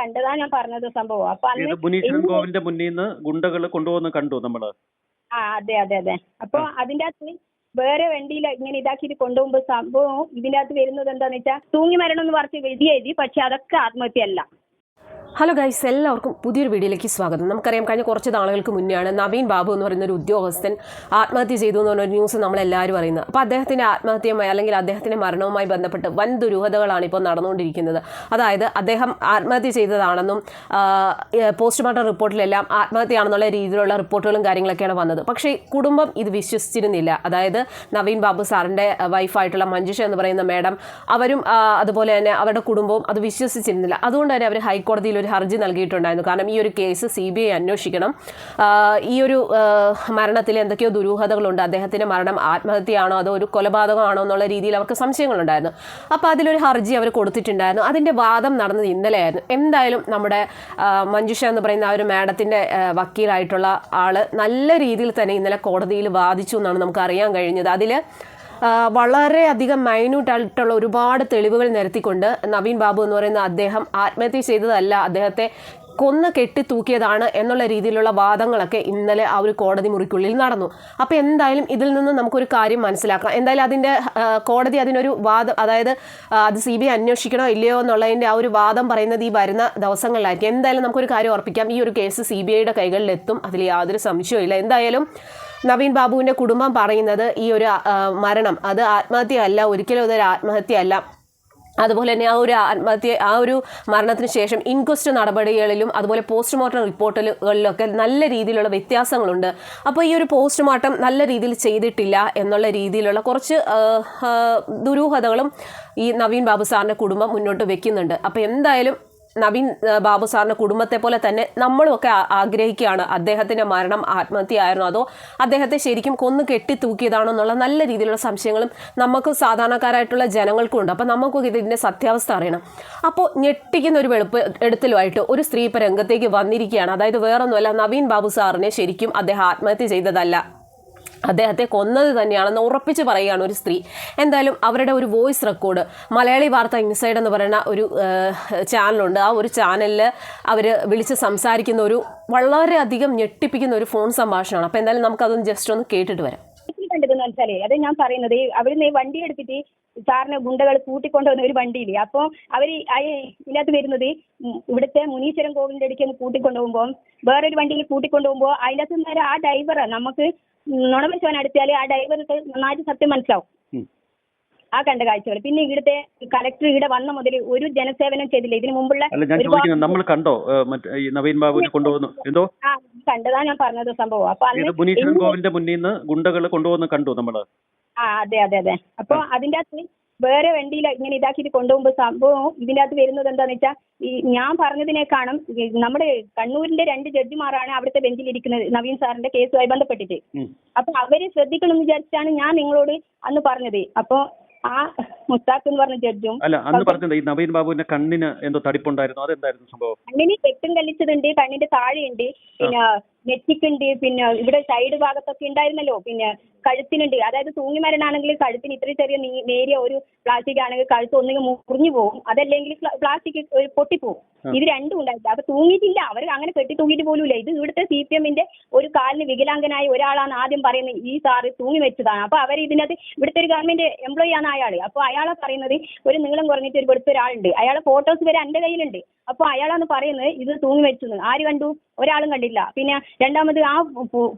കണ്ടതാ ഞാൻ പറഞ്ഞത് സംഭവം. അപ്പൊ അന്ന് മുനീശ്വരൻ കോവിലിന്റെ മുന്നിൽ നിന്ന് ഗുണ്ടകൾ കൊണ്ടുവന്ന് കണ്ടു നമ്മൾ? ആ അതെ അതെ അതെ. അപ്പൊ അതിന്റെ അകത്ത് വേറെ വണ്ടിയിൽ ഇങ്ങനെ ഇതാക്കിയിട്ട് കൊണ്ടുപോകുമ്പോ സംഭവം ഇതിന്റെ അകത്ത് വരുന്നത് എന്താന്ന് വെച്ചാൽ തൂങ്ങി മരണം എന്ന് പറഞ്ഞ് വിധി എഴുതി പക്ഷെ അതൊക്കെ ആത്മഹത്യ അല്ല ഹലോ ഗൈസ് എല്ലാവർക്കും പുതിയൊരു വീഡിയോയിലേക്ക് സ്വാഗതം. നമുക്കറിയാം കഴിഞ്ഞ കുറച്ച് നാളുകൾക്ക് മുന്നെയാണ് നവീൻ ബാബു എന്ന് പറയുന്ന ഒരു ഉദ്യോഗസ്ഥൻ ആത്മഹത്യ ചെയ്തു എന്ന് പറഞ്ഞ ന്യൂസ് നമ്മളെല്ലാവരും അറിയുന്നത്. അപ്പോൾ അദ്ദേഹത്തിന്റെ ആത്മഹത്യയുമായി അല്ലെങ്കിൽ അദ്ദേഹത്തിന്റെ മരണവുമായി ബന്ധപ്പെട്ട് വൻ ദുരൂഹതകളാണ് ഇപ്പോൾ നടന്നുകൊണ്ടിരിക്കുന്നത്. അതായത് അദ്ദേഹം ആത്മഹത്യ ചെയ്തതാണെന്നും പോസ്റ്റ്മോർട്ടം റിപ്പോർട്ടിലെല്ലാം ആത്മഹത്യയാണെന്നുള്ള രീതിയിലുള്ള റിപ്പോർട്ടുകളും കാര്യങ്ങളൊക്കെയാണ് വന്നത്. പക്ഷേ കുടുംബം ഇത് വിശ്വസിച്ചിരുന്നില്ല. അതായത് നവീൻ ബാബു സാറിന്റെ വൈഫായിട്ടുള്ള മഞ്ജുഷ എന്ന് പറയുന്ന മാഡം അവരും അതുപോലെ തന്നെ അവരുടെ കുടുംബവും അത് വിശ്വസിച്ചിരുന്നില്ല. അതുകൊണ്ട് തന്നെ അവർ ഹൈക്കോടതിയിൽ ഒരു ഹർജി നൽകിയിട്ടുണ്ടായിരുന്നു. കാരണം ഈ ഒരു കേസ് സി ബി ഐ അന്വേഷിക്കണം. ഈ ഒരു മരണത്തിൽ എന്തൊക്കെയോ ദുരൂഹതകളുണ്ട്. അദ്ദേഹത്തിന്റെ മരണം ആത്മഹത്യയാണോ അതോ ഒരു കൊലപാതകമാണോ എന്നുള്ള രീതിയിൽ അവർക്ക് സംശയങ്ങളുണ്ടായിരുന്നു. അപ്പോൾ അതിലൊരു ഹർജി അവർ കൊടുത്തിട്ടുണ്ടായിരുന്നു. അതിന്റെ വാദം നടന്നത് ഇന്നലെയായിരുന്നു. എന്തായാലും നമ്മുടെ മഞ്ജുഷ എന്ന് പറയുന്ന ആ ഒരു മാഡത്തിന്റെ വക്കീലായിട്ടുള്ള ആൾ നല്ല രീതിയിൽ തന്നെ ഇന്നലെ കോടതിയിൽ വാദിച്ചു എന്നാണ് നമുക്ക് അറിയാൻ കഴിഞ്ഞത്. അതിൽ വളരെയധികം മൈന്യൂട്ട് ആയിട്ടുള്ള ഒരുപാട് തെളിവുകൾ നിരത്തിക്കൊണ്ട് നവീൻ ബാബു എന്ന് പറയുന്ന അദ്ദേഹം ആത്മഹത്യ ചെയ്തതല്ല അദ്ദേഹത്തെ കൊന്ന് കെട്ടി തൂക്കിയതാണ് എന്നുള്ള രീതിയിലുള്ള വാദങ്ങളൊക്കെ ഇന്നലെ ആ ഒരു കോടതി മുറിക്കുള്ളിൽ നടന്നു. അപ്പോൾ എന്തായാലും ഇതിൽ നിന്ന് നമുക്കൊരു കാര്യം മനസ്സിലാക്കാം എന്തായാലും അതിന്റെ കോടതി അതിനൊരു വാദം അതായത് അത് സി ബി ഐ അന്വേഷിക്കണോ ഇല്ലയോ എന്നുള്ളതിന്റെ ആ ഒരു വാദം പറയുന്നത് ഈ വരുന്ന ദിവസങ്ങളിലായിരിക്കും. എന്തായാലും നമുക്കൊരു കാര്യം ഉറപ്പിക്കാം. ഈ ഒരു കേസ് സി ബി ഐയുടെ കൈകളിലെത്തും. അതിൽ യാതൊരു സംശയവും ഇല്ല എന്തായാലും നവീൻ ബാബുവിന്റെ കുടുംബം പറയുന്നത് ഈ ഒരു മരണം. അത് ആത്മഹത്യ അല്ല ഒരിക്കലും അതൊരു ആത്മഹത്യ അല്ല അതുപോലെ തന്നെ ആ ഒരു ആത്മഹത്യ ആ ഒരു മരണത്തിന് ശേഷം ഇൻക്വസ്റ്റ് നടപടികളിലും അതുപോലെ പോസ്റ്റ്മോർട്ടം റിപ്പോർട്ടുകളിലൊക്കെ നല്ല രീതിയിലുള്ള വ്യത്യാസങ്ങളുണ്ട്. അപ്പോൾ ഈ ഒരു പോസ്റ്റ്മോർട്ടം നല്ല രീതിയിൽ ചെയ്തിട്ടില്ല എന്നുള്ള രീതിയിലുള്ള കുറച്ച് ദുരൂഹതകളും ഈ നവീൻ ബാബു സാറിന്റെ കുടുംബം മുന്നോട്ട് വെക്കുന്നുണ്ട്. അപ്പോൾ എന്തായാലും നവീൻ ബാബു സാറിന്റെ കുടുംബത്തെ പോലെ തന്നെ നമ്മളുമൊക്കെ ആഗ്രഹിക്കുകയാണ്. അദ്ദേഹത്തിന്റെ മരണം ആത്മഹത്യയായിരുന്നു. അതോ അദ്ദേഹത്തെ ശരിക്കും കൊന്നു കെട്ടി തൂക്കിയതാണോ എന്നുള്ള നല്ല രീതിയിലുള്ള സംശയങ്ങളും നമുക്ക് സാധാരണക്കാരായിട്ടുള്ള ജനങ്ങൾക്കും ഉണ്ട്. അപ്പോൾ നമുക്കൊക്കെ ഇതിന്റെ സത്യാവസ്ഥ അറിയണം. അപ്പോൾ ഞെട്ടിക്കുന്ന ഒരു വെളുപ്പ് എടുത്തലുമായിട്ട് ഒരു സ്ത്രീ ഇപ്പോൾ രംഗത്തേക്ക് വന്നിരിക്കുകയാണ്. അതായത് വേറൊന്നുമല്ല നവീൻ ബാബു സാറിനെ ശരിക്കും അദ്ദേഹം ആത്മഹത്യ ചെയ്തതല്ല. അദ്ദേഹത്തെ കൊന്നത് തന്നെയാണെന്ന് ഉറപ്പിച്ച് പറയുകയാണ് ഒരു സ്ത്രീ. എന്തായാലും അവരുടെ ഒരു വോയിസ് റെക്കോർഡ് മലയാളി വാർത്ത ഇൻസൈഡ് എന്ന് പറയുന്ന ഒരു ചാനലുണ്ട്. ആ ഒരു ചാനലിൽ അവർ വിളിച്ച് സംസാരിക്കുന്ന ഒരു വളരെയധികം ഞെട്ടിപ്പിക്കുന്ന ഒരു ഫോൺ സംഭാഷണമാണ്. അപ്പോൾ എന്തായാലും നമുക്കതൊന്ന് ജസ്റ്റ് ഒന്ന് കേട്ടിട്ട് വരാം. കണ്ടതെന്ന് വെച്ചാലേ അത് ഞാൻ പറയുന്നത്. അവിടുന്ന് വണ്ടി എടുത്തിട്ട് സാറിന് ഗുണ്ടകൾ കൂട്ടിക്കൊണ്ടുവന്ന ഒരു വണ്ടിയില്ലേ? അപ്പോൾ അവർ ഇതിനകത്ത് വരുന്നത് ഇവിടുത്തെ മുനീശ്വരൻ കോവിലിന്റെ അടുക്കൽ നിന്ന് കൂട്ടിക്കൊണ്ടുപോകുമ്പോൾ വേറൊരു വണ്ടിയിൽ കൂട്ടിക്കൊണ്ടുപോകുമ്പോൾ അതിനകത്ത് നേരെ ആ ഡ്രൈവർ നമുക്ക് നുണ വെച്ചവൻ അടുത്താൽ ആ ഡ്രൈവർക്ക് നന്നായിട്ട് സത്യം മനസ്സിലാവും. ആ കണ്ട കാഴ്ചകൾ. പിന്നെ ഇവിടുത്തെ കലക്ടർ ഇവിടെ വന്ന മുതൽ ഒരു ജനസേവനം ചെയ്തില്ല. ഇതിനു മുമ്പുള്ള നമ്മൾ കണ്ടോ? നവീൻ ബാബുവിനെ കൊണ്ടുപോകുന്നു എന്തോ? കണ്ടതാ ഞാൻ പറഞ്ഞത് സംഭവം. അപ്പൊ ഗുണ്ടകൾ കൊണ്ടുപോകുന്ന കണ്ടു നമ്മൾ. ആ അതെ അതെ അതെ. അപ്പൊ അതിന്റെ അകത്ത് വേറെ വണ്ടിയിൽ ഇങ്ങനെ ഇതാക്കിയിട്ട് കൊണ്ടുപോകുമ്പോ സംഭവം ഇതിന്റെ അകത്ത് വരുന്നത് എന്താന്ന് വെച്ചാൽ ഈ ഞാൻ പറഞ്ഞതിനേക്കാളും നമ്മുടെ കണ്ണൂരിന്റെ രണ്ട് ജഡ്ജിമാരാണ് അവിടുത്തെ ബെഞ്ചിൽ ഇരിക്കുന്നത് നവീൻ സാറിന്റെ കേസുമായി ബന്ധപ്പെട്ടിട്ട്. അപ്പൊ അവർ ശ്രദ്ധിക്കണം എന്ന് വിചാരിച്ചാണ് ഞാൻ നിങ്ങളോട് അന്ന് പറഞ്ഞത്. അപ്പൊ ആ മുസ്താഖ് എന്ന് പറഞ്ഞ ജഡ്ജും അല്ല അന്ന് പറഞ്ഞത് ഈ നവീൻ ബാബുവിന്റെ കണ്ണിന് എന്തോ തടിപ്പുണ്ടായിരുന്നു. അതെന്തായിരുന്നു സംഭവം? കണ്ണിന് കെട്ടും കല്ലിച്ചതുണ്ട് കണ്ണിന്റെ താഴെയുണ്ട് പിന്നെ നെറ്റിക്കുണ്ട് പിന്നെ ഇവിടെ സൈഡ് ഭാഗത്തൊക്കെ ഉണ്ടായിരുന്നല്ലോ പിന്നെ കഴുത്തിനുണ്ട്. അതായത് തൂങ്ങി മരണാണെങ്കിൽ കഴുത്തിന് ഇത്ര ചെറിയ നേരിയ ഒരു പ്ലാസ്റ്റിക് ആണെങ്കിൽ കഴുത്ത് ഒന്നുകിൽ മുറിഞ്ഞു പോകും അതല്ലെങ്കിൽ പ്ലാസ്റ്റിക് പൊട്ടിപ്പോകും ഇത് രണ്ടും ഉണ്ടായിട്ട് അപ്പൊ തൂങ്ങിയിട്ടില്ല. അവർ അങ്ങനെ കെട്ടി തൂങ്ങിയിട്ട് പോലുമില്ല. ഇത് ഇവിടുത്തെ സി പി എമ്മിന്റെ ഒരു കാലിന് വികലാംഗനായ ഒരാളാണ് ആദ്യം പറയുന്നത് ഈ സാറ് തൂങ്ങി വെച്ചതാണ് അപ്പൊ അവർ ഇതിനകത്ത് ഇവിടുത്തെ ഒരു ഗവൺമെന്റ് എംപ്ലോയി ആണ് അയാൾ അപ്പൊ അയാളെ പറയുന്നത് ഒരു നീളം കുറഞ്ഞിട്ട് ഒരു ഇവിടുത്തെ ഒരാളുണ്ട്. അയാളെ ഫോട്ടോസ് വരെ എന്റെ കയ്യിലുണ്ട്. അപ്പൊ അയാളാണ് പറയുന്നത് ഇത് തൂങ്ങി വെച്ചു ആര് കണ്ടു? ഒരാളും കണ്ടില്ല. പിന്നെ രണ്ടാമത് ആ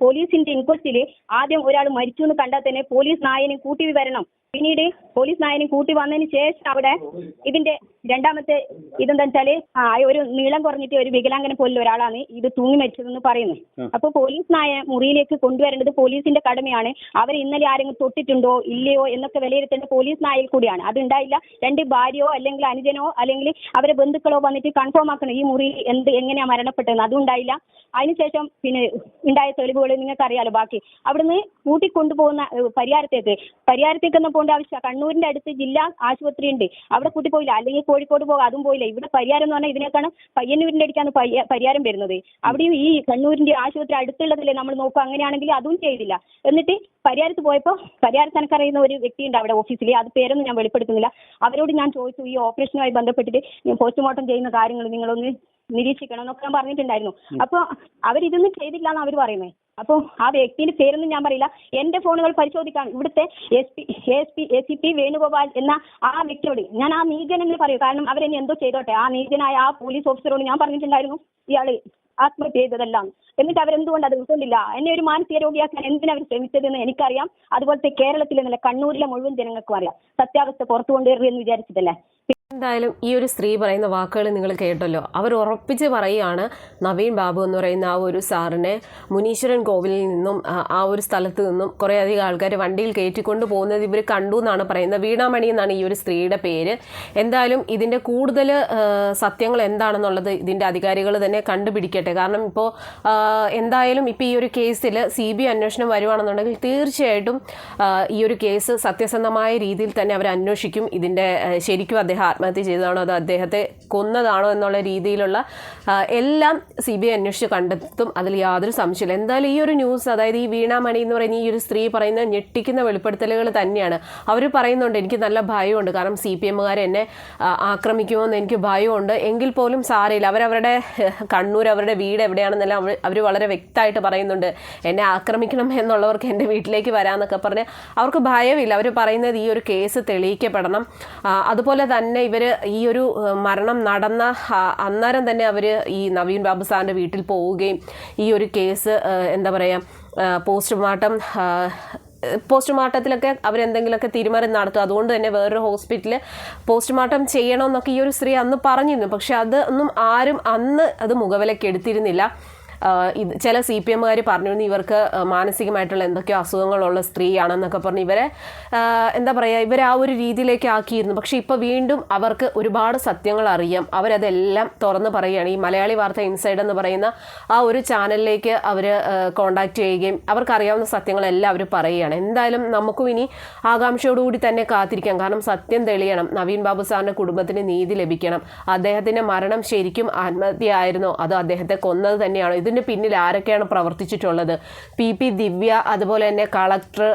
പോലീസിന്റെ ഇൻക്വസ്റ്റിൽ ആദ്യം ഒരാൾ മരിച്ചു എന്ന് കണ്ടാൽ തന്നെ പോലീസ് നായനെ കൂട്ടി വരണം പിന്നീട് പോലീസ് നായനെ കൂട്ടി വന്നതിന് ശേഷം അവിടെ ഇതിന്റെ രണ്ടാമത്തെ ഇതെന്താ വെച്ചാൽ ആ ഒരു നീളം കുറഞ്ഞിട്ട് ഒരു വികലാംഗനെ പോലുള്ള ഒരാളാണ് ഇത് തൂങ്ങി മരിച്ചതെന്ന് പറയുന്നത്. അപ്പൊ പോലീസ് നായ മുറിയിലേക്ക് കൊണ്ടുവരേണ്ടത് പോലീസിന്റെ കടമയാണ്. അവർ ഇന്നലെ ആരെങ്കിലും തൊട്ടിട്ടുണ്ടോ ഇല്ലയോ എന്നൊക്കെ വിലയിരുത്തേണ്ട പോലീസ് നായയിൽ കൂടിയാണ്. അത് ഉണ്ടായില്ല രണ്ട് ഭാര്യയോ അല്ലെങ്കിൽ അനുജനോ അല്ലെങ്കിൽ അവരെ ബന്ധുക്കളോ വന്നിട്ട് കൺഫേം ആക്കണം? ഈ മുറി എന്ത് എങ്ങനെയാ മരണപ്പെട്ടതെന്ന്? അതും ഉണ്ടായില്ല അതിനുശേഷം പിന്നെ ഉണ്ടായ തെളിവുകൾ നിങ്ങൾക്ക് അറിയാലോ ബാക്കി. അവിടുന്ന് കൂട്ടിക്കൊണ്ടുപോകുന്ന കൊണ്ടുപോകുന്ന പരിയാരത്തേക്ക്. പരിയാരത്തേക്ക് ഒന്നും പോകേണ്ട ആവശ്യമില്ല. കണ്ണൂരിന്റെ അടുത്ത് ജില്ലാ ആശുപത്രി ഉണ്ട് അവിടെ കൂട്ടി പോയില്ല. അല്ലെങ്കിൽ കോഴിക്കോട് പോകാം. അതും പോയില്ല. ഇവിടെ പരിയാരം എന്ന് പറഞ്ഞാൽ ഇതിനേക്കാണ് പയ്യന്നൂരിന്റെ അടുത്താണ് പരിഹാരം വരുന്നത്. അവിടെയും ഈ കണ്ണൂരിന്റെ ആശുപത്രി അടുത്തുള്ളതല്ലേ നമ്മൾ നോക്കുക. അങ്ങനെയാണെങ്കിൽ അതും ചെയ്തില്ല. എന്നിട്ട് പരിയാരത്ത് പോയപ്പോൾ പരിയാരത്ത് എനിക്കറിയുന്ന ഒരു വ്യക്തിയുണ്ട് അവിടെ ഓഫീസിൽ. അത് പേരൊന്നും ഞാൻ വെളിപ്പെടുത്തുന്നില്ല. അവരോട് ഞാൻ ചോദിച്ചു ഈ ഓപ്പറേഷനുമായി ബന്ധപ്പെട്ടിട്ട് പോസ്റ്റ്മോർട്ടം ചെയ്യുന്ന കാര്യങ്ങൾ നിങ്ങളൊന്ന് നിരീക്ഷിക്കണം എന്നൊക്കെ ഞാൻ പറഞ്ഞിട്ടുണ്ടായിരുന്നു. അപ്പൊ അവരിതൊന്നും ചെയ്തില്ല എന്ന് അവർ പറയുന്നത് അപ്പോൾ ആ വ്യക്തിന്റെ പേരൊന്നും ഞാൻ പറയില്ല. എന്റെ ഫോണുകൾ പരിശോധിക്കാൻ ഇവിടുത്തെ S P S P S C P Venugopal എന്ന ആ വ്യക്തിയോട് ഞാൻ ആ നീചൻ എന്ന് പറയും. കാരണം അവരെന്നെ എന്തോ ചെയ്തോട്ടെ. ആ നീചനായ ആ പോലീസ് ഓഫീസറോട് ഞാൻ പറഞ്ഞിട്ടുണ്ടായിരുന്നു. ഇയാൾ ആത്മഹത്യ ചെയ്തതെല്ലാം എന്നിട്ട് അവരെന്തുകൊണ്ട് അത് ഉൾക്കൊണ്ടില്ല? എന്നെ ഒരു മാനസിക രോഗിയാക്കാൻ എന്തിനാ അവർ ശ്രമിച്ചതെന്ന് എനിക്കറിയാം. അതുപോലത്തെ കേരളത്തിലെ നല്ല കണ്ണൂരിലെ മുഴുവൻ ജനങ്ങൾക്കും അറിയാം. സത്യാവസ്ഥ പുറത്തു കൊണ്ടുവരുന്നു എന്ന് വിചാരിച്ചിട്ടല്ലേ? എന്തായാലും ഈ ഒരു സ്ത്രീ പറയുന്ന വാക്കുകൾ നിങ്ങൾ കേട്ടല്ലോ. അവർ ഉറപ്പിച്ച് പറയുകയാണ് നവീൻ ബാബു എന്ന് പറയുന്ന ആ ഒരു സാറിനെ മുനീശ്വരൻ കോവിലിൽ നിന്നും ആ- ഒരു സ്ഥലത്ത് നിന്നും കുറേയധികം ആൾക്കാർ വണ്ടിയിൽ കയറ്റിക്കൊണ്ട് പോകുന്നത് ഇവർ കണ്ടു എന്നാണ് പറയുന്നത്. വീണാമണി എന്നാണ് ഈ ഒരു സ്ത്രീയുടെ പേര്. എന്തായാലും ഇതിന്റെ കൂടുതൽ സത്യങ്ങൾ എന്താണെന്നുള്ളത് ഇതിന്റെ അധികാരികൾ തന്നെ കണ്ടുപിടിക്കട്ടെ. കാരണം ഇപ്പോൾ എന്തായാലും ഇപ്പോൾ ഈ ഒരു കേസിൽ സി ബി അന്വേഷണം വരുവാണെന്നുണ്ടെങ്കിൽ തീർച്ചയായിട്ടും ഈ ഒരു കേസ് സത്യസന്ധമായ രീതിയിൽ തന്നെ അവർ അന്വേഷിക്കും ഇതിന്റെ ശരിക്കും അദ്ദേഹം ആത്മഹത്യ ചെയ്തതാണോ അതോ അദ്ദേഹത്തെ കൊന്നതാണോ എന്നുള്ള രീതിയിലുള്ള എല്ലാം സി ബി ഐ അന്വേഷിച്ച് കണ്ടെത്തും. അതിൽ യാതൊരു സംശയമില്ല എന്തായാലും ഈ ഒരു ന്യൂസ് അതായത് ഈ വീണാമണി എന്ന് പറയുന്ന ഈ ഒരു സ്ത്രീ പറയുന്ന ഞെട്ടിക്കുന്ന വെളിപ്പെടുത്തലുകൾ തന്നെയാണ്. അവർ പറയുന്നുണ്ട് എനിക്ക് നല്ല ഭയമുണ്ട്. കാരണം സി പി എമ്മുകാർ എന്നെ ആക്രമിക്കുമോ എന്ന് എനിക്ക് ഭയമുണ്ട്. എങ്കിൽ പോലും സാരയില്ല അവരവരുടെ കണ്ണൂർ അവരുടെ വീട് എവിടെയാണെന്നെല്ലാം അവർ അവർ വളരെ വ്യക്തമായിട്ട് പറയുന്നുണ്ട്. എന്നെ ആക്രമിക്കണം എന്നുള്ളവർക്ക് എന്റെ വീട്ടിലേക്ക് വരാമെന്നൊക്കെ പറഞ്ഞ് അവർക്ക് ഭയമില്ല. അവർ പറയുന്നത് ഈ ഒരു കേസ് തെളിയിക്കപ്പെടണം. അതുപോലെ തന്നെ ഇവർ ഈ ഒരു മരണം നടന്ന അന്നേരം തന്നെ അവർ ഈ നവീൻ ബാബു സാറിന്റെ വീട്ടിൽ പോവുകയും ഈ ഒരു കേസ് എന്താ പറയുക പോസ്റ്റ്മോർട്ടം പോസ്റ്റ്മോർട്ടത്തിലൊക്കെ അവരെന്തെങ്കിലുമൊക്കെ തീരുമാനം നടത്തും. അതുകൊണ്ട് തന്നെ വേറൊരു ഹോസ്പിറ്റലിൽ പോസ്റ്റ്മോർട്ടം ചെയ്യണമെന്നൊക്കെ ഈ ഒരു സ്ത്രീ അന്ന് പറഞ്ഞിരുന്നു. പക്ഷെ അത് ഒന്നും ആരും അന്ന് അത് മുഖവിലയ്ക്ക് എടുത്തിരുന്നില്ല. ഇത് ചില സി പി എമ്മുകാർ പറഞ്ഞിരുന്നു ഇവർക്ക് മാനസികമായിട്ടുള്ള എന്തൊക്കെയോ അസുഖങ്ങളുള്ള സ്ത്രീയാണെന്നൊക്കെ പറഞ്ഞ് ഇവരെ എന്താ പറയുക ഇവരെ ആ ഒരു രീതിയിലേക്ക് ആക്കിയിരുന്നു. പക്ഷേ ഇപ്പോൾ വീണ്ടും അവർക്ക് ഒരുപാട് സത്യങ്ങൾ അറിയാം. അവരതെല്ലാം തുറന്ന് പറയുകയാണ്. ഈ മലയാളി വാർത്ത ഇൻസൈഡ് എന്ന് പറയുന്ന ആ ഒരു ചാനലിലേക്ക് അവർ കോണ്ടാക്ട് ചെയ്യുകയും അവർക്കറിയാവുന്ന സത്യങ്ങളെല്ലാം അവർ പറയുകയാണ്. എന്തായാലും നമുക്കും ഇനി ആകാംക്ഷയോടുകൂടി തന്നെ കാത്തിരിക്കാം. കാരണം സത്യം തെളിയണം. നവീൻ ബാബു സാറിന്റെ കുടുംബത്തിന് നീതി ലഭിക്കണം. അദ്ദേഹത്തിന്റെ മരണം ശരിക്കും ആത്മഹത്യയായിരുന്നോ. അതോ അദ്ദേഹത്തെ കൊന്നത് തന്നെയാണോ. ഇതിന് പിന്നിൽ ആരൊക്കെയാണ് പ്രവർത്തിച്ചിട്ടുള്ളത്? പി പി ദിവ്യ അതുപോലെ തന്നെ കളക്ടർ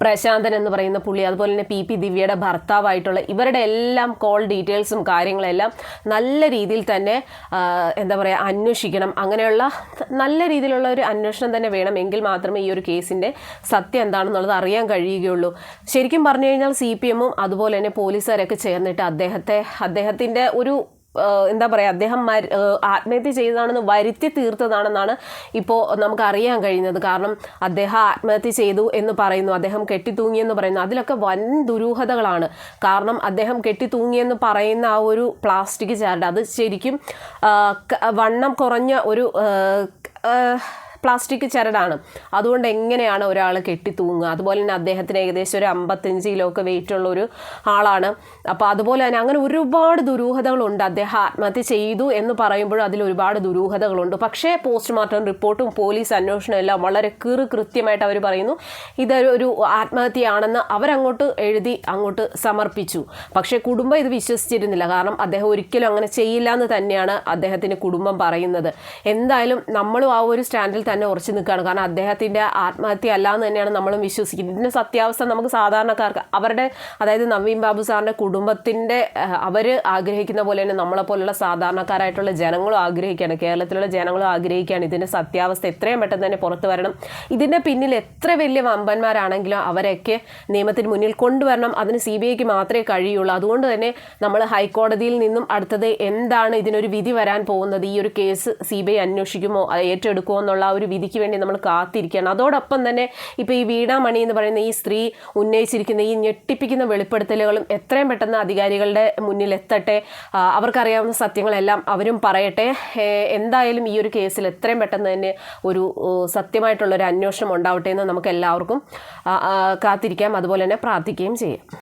പ്രശാന്തൻ എന്ന് പറയുന്ന പുള്ളി അതുപോലെ തന്നെ പി പി ദിവ്യയുടെ ഭർത്താവായിട്ടുള്ള ഇവരുടെ എല്ലാം കോൾ ഡീറ്റെയിൽസും കാര്യങ്ങളെല്ലാം നല്ല രീതിയിൽ തന്നെ എന്താ പറയുക അന്വേഷിക്കണം. അങ്ങനെയുള്ള നല്ല രീതിയിലുള്ള ഒരു അന്വേഷണം തന്നെ വേണം. എങ്കിൽ മാത്രമേ ഈ ഒരു കേസിന്റെ സത്യം എന്താണെന്നുള്ളത് അറിയാൻ കഴിയുകയുള്ളൂ. ശരിക്കും പറഞ്ഞു കഴിഞ്ഞാൽ സി പി എമ്മും അതുപോലെ തന്നെ പോലീസുകാരൊക്കെ ചേർന്നിട്ട് അദ്ദേഹത്തെ അദ്ദേഹത്തിന്റെ ഒരു എന്താ പറയുക അദ്ദേഹം ആത്മഹത്യ ചെയ്തതാണെന്ന് വരുത്തി തീർത്തതാണെന്നാണ് ഇപ്പോൾ നമുക്ക് അറിയാൻ കഴിയുന്നത്. കാരണം അദ്ദേഹം ആത്മഹത്യ ചെയ്തു എന്ന് പറയുന്നു. അദ്ദേഹം കെട്ടിത്തൂങ്ങിയെന്ന് പറയുന്നു. അതിലൊക്കെ വൻ ദുരൂഹതകളാണ്. കാരണം അദ്ദേഹം കെട്ടിത്തൂങ്ങിയെന്ന് പറയുന്ന ആ ഒരു പ്ലാസ്റ്റിക് ചാരുടെ അത് ശരിക്കും വണ്ണം കുറഞ്ഞ ഒരു പ്ലാസ്റ്റിക് ചരടാണ്. അതുകൊണ്ട് എങ്ങനെയാണ് ഒരാൾ കെട്ടിത്തൂങ്ങുക? അതുപോലെ തന്നെ അദ്ദേഹത്തിന് ഏകദേശം ഒരു അമ്പത്തഞ്ച് കിലോ ഒക്കെ വെയിറ്റ് ഉള്ള ഒരു ആളാണ്. അപ്പോൾ അതുപോലെ തന്നെ അങ്ങനെ ഒരുപാട് ദുരൂഹതകളുണ്ട്. അദ്ദേഹം ആത്മഹത്യ ചെയ്തു എന്ന് പറയുമ്പോഴും അതിൽ ഒരുപാട് ദുരൂഹതകളുണ്ട്. പക്ഷേ പോസ്റ്റ്മോർട്ടം റിപ്പോർട്ടും പോലീസ് അന്വേഷണം എല്ലാം വളരെ കീറ് കൃത്യമായിട്ട് അവർ പറയുന്നു. ഇതൊരു ഒരു ആത്മഹത്യയാണെന്ന് അവരങ്ങോട്ട് എഴുതി അങ്ങോട്ട് സമർപ്പിച്ചു. പക്ഷേ കുടുംബം ഇത് വിശ്വസിച്ചിരുന്നില്ല. കാരണം അദ്ദേഹം ഒരിക്കലും അങ്ങനെ ചെയ്യില്ല എന്ന് തന്നെയാണ് അദ്ദേഹത്തിന്റെ കുടുംബം പറയുന്നത്. എന്തായാലും നമ്മളും ആ ഒരു സ്റ്റാൻഡിൽ തന്നെ ഉറച്ചു നിൽക്കുകയാണ്. കാരണം അദ്ദേഹത്തിന്റെ ആത്മഹത്യ അല്ല എന്ന് തന്നെയാണ് നമ്മളും വിശ്വസിക്കുന്നത്. ഇതിന്റെ സത്യാവസ്ഥ നമുക്ക് സാധാരണക്കാർക്ക് അവരുടെ അതായത് നവീൻ ബാബു സാറിന്റെ കുടുംബത്തിന്റെ അവർ ആഗ്രഹിക്കുന്ന പോലെ തന്നെ നമ്മളെ പോലുള്ള സാധാരണക്കാരായിട്ടുള്ള ജനങ്ങളും ആഗ്രഹിക്കുകയാണ്. കേരളത്തിലുള്ള ജനങ്ങളും ആഗ്രഹിക്കുകയാണ് ഇതിന്റെ സത്യാവസ്ഥ എത്രയും പെട്ടെന്ന് തന്നെ പുറത്തു വരണം. ഇതിന്റെ പിന്നിൽ എത്ര വലിയ വമ്പന്മാരാണെങ്കിലും അവരെയൊക്കെ നിയമത്തിന് മുന്നിൽ കൊണ്ടുവരണം. അതിന് സി ബി ഐക്ക് മാത്രമേ കഴിയുള്ളൂ. അതുകൊണ്ട് തന്നെ നമ്മൾ ഹൈക്കോടതിയിൽ നിന്നും അടുത്തത് എന്താണ് ഇതിനൊരു വിധി വരാൻ പോകുന്നത്? ഈ ഒരു കേസ് സി ബി ഐ അന്വേഷിക്കുമോ? ഏറ്റെടുക്കുമോ എന്നുള്ള ആ ഒരു വിധിക്ക് വേണ്ടി നമ്മൾ കാത്തിരിക്കുകയാണ്. അതോടൊപ്പം തന്നെ ഇപ്പോൾ ഈ വീടാമണി എന്ന് പറയുന്ന ഈ സ്ത്രീ ഉന്നയിച്ചിരിക്കുന്ന ഈ ഞെട്ടിപ്പിക്കുന്ന വെളിപ്പെടുത്തലുകളും എത്രയും പെട്ടെന്ന് അധികാരികളുടെ മുന്നിൽ എത്തട്ടെ. അവർക്കറിയാവുന്ന സത്യങ്ങളെല്ലാം അവരും പറയട്ടെ. എന്തായാലും ഈ ഒരു കേസിൽ എത്രയും പെട്ടെന്ന് തന്നെ ഒരു സത്യമായിട്ടുള്ളൊരു അന്വേഷണം ഉണ്ടാവട്ടെ എന്ന് നമുക്ക് എല്ലാവർക്കും കാത്തിരിക്കാം. അതുപോലെ തന്നെ പ്രാർത്ഥിക്കുകയും ചെയ്യാം.